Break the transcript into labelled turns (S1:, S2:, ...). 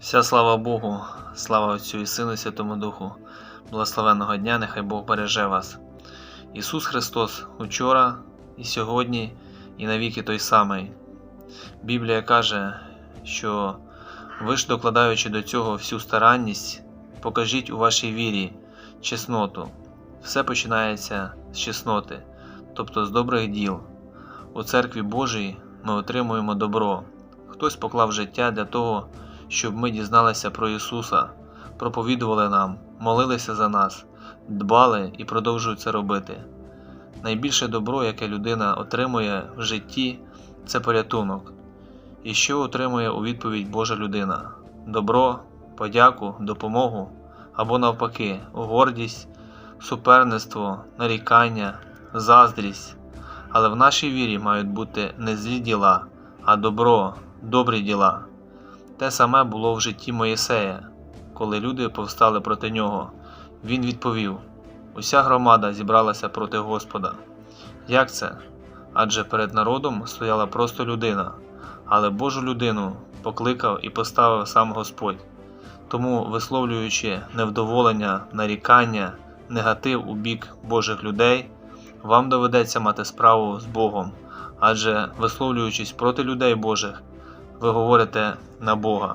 S1: Вся слава Богу, слава Отцю і Сину і Святому Духу, благословенного дня, нехай Бог береже вас. Ісус Христос учора і сьогодні, і навіки той самий. Біблія каже, що ви ж докладаючи до цього всю старанність, покажіть у вашій вірі чесноту. Все починається з чесноти, тобто з добрих діл. У церкві Божій ми отримуємо добро. Хтось поклав життя для того, щоб ми дізналися про Ісуса, проповідували нам, молилися за нас, дбали і продовжують це робити. Найбільше добро, яке людина отримує в житті, це порятунок. І що отримує у відповідь Божа людина? Добро, подяку, допомогу або навпаки, гордість, суперництво, нарікання, заздрість. Але в нашій вірі мають бути не злі діла, а добро, добрі діла. Те саме було в житті Моїсея, коли люди повстали проти нього. Він відповів: Уся громада зібралася проти Господа. Як це? Адже перед народом стояла просто людина, але Божу людину покликав і поставив сам Господь. Тому, висловлюючи невдоволення, нарікання, негатив у бік Божих людей, вам доведеться мати справу з Богом, адже висловлюючись проти людей Божих, ви говорите на Бога.